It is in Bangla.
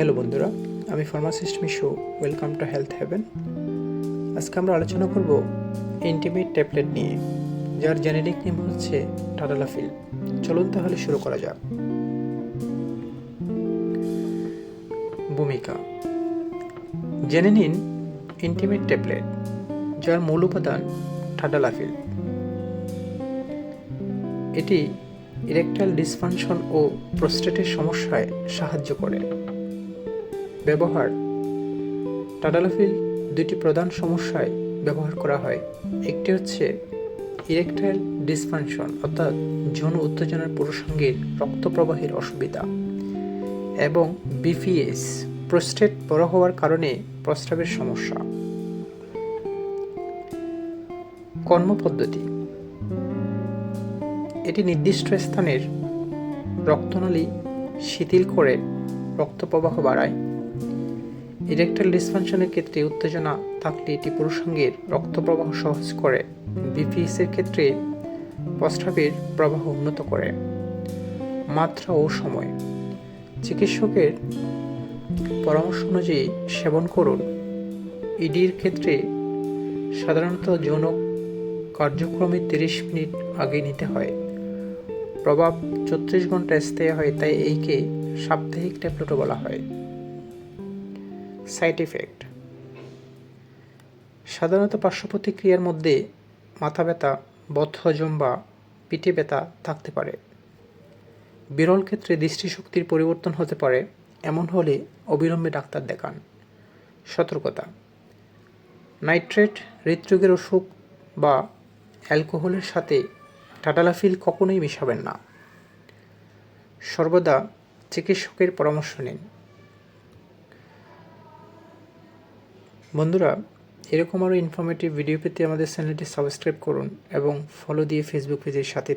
হ্যালো বন্ধুরা, আমি pharmacist Mishu welcome to health heaven আজকে আমরা আলোচনা করব ইন্টিমেট ট্যাবলেট নিয়ে, যার জেনেরিক নেম হচ্ছে টাডালাফিল চলুন তাহলে শুরু করা যাক। ভূমিকা। জেনে নিন ইন্টিমেট ট্যাবলেট যার মূল উপাদান টাডালাফিল এটি ইরেকটাইল ডিসফাংশন ও প্রোস্টেটের সমস্যায় সাহায্য করে। ব্যবহার। টাডালাফিল দুটি প্রধান সমস্যায় ব্যবহার করা হয়। একটি হচ্ছে ইরেকটাইল ডিসফাংশন, অর্থাৎ যৌন উত্তেজনার পুরুষাঙ্গের রক্ত প্রবাহের অসুবিধা, এবং বিপিএস, প্রোস্টেট বড় হওয়ার কারণে প্রস্রাবের সমস্যা। কর্মপদ্ধতি। এটি নির্দিষ্ট স্থানের রক্তনালী শিথিল করে রক্তপ্রবাহ বাড়ায়। ইরেকটাইল ডিসফাংশনের ক্ষেত্রে উত্তেজনা থাকলে এটি পুরুষাঙ্গের রক্ত প্রবাহ সহজ করে। বিপিএস এর ক্ষেত্রে প্রস্রাবের প্রবাহ উন্নত করে। মাত্রা ও সময়। চিকিৎসকের পরামর্শ অনুযায়ী সেবন করুন। ইডির ক্ষেত্রে সাধারণত যৌন কার্যক্রমে তিরিশ মিনিট আগে নিতে হয়। প্রভাব চৌত্রিশ ঘণ্টা স্থায়ী হয়, তাই এইকে সাপ্তাহিক ট্যাবলেটও বলা হয়। Side effect. সাধারণত পার্শ্ব প্রতিক্রিয়ার মধ্যে মাথা ব্যথা বদহজম বা পিঠে ব্যথা থাকতে পারে। বিরল ক্ষেত্রে দৃষ্টিশক্তির পরিবর্তন হতে পারে, এমন হলে অবিলম্বে ডাক্তার দেখান। সতর্কতা। নাইট্রেট, হৃদরোগের অসুখ বা অ্যালকোহলের সাথে টাটালাফিল কখনোই মেশাবেন না। সর্বদা চিকিৎসকের পরামর্শ নিন। বন্ধুরা, এরকম আরও ইনফরমেটিভ ভিডিও পেতে আমাদের চ্যানেলটি সাবস্ক্রাইব করুন এবং ফলো দিয়ে ফেসবুক পেজের সাথে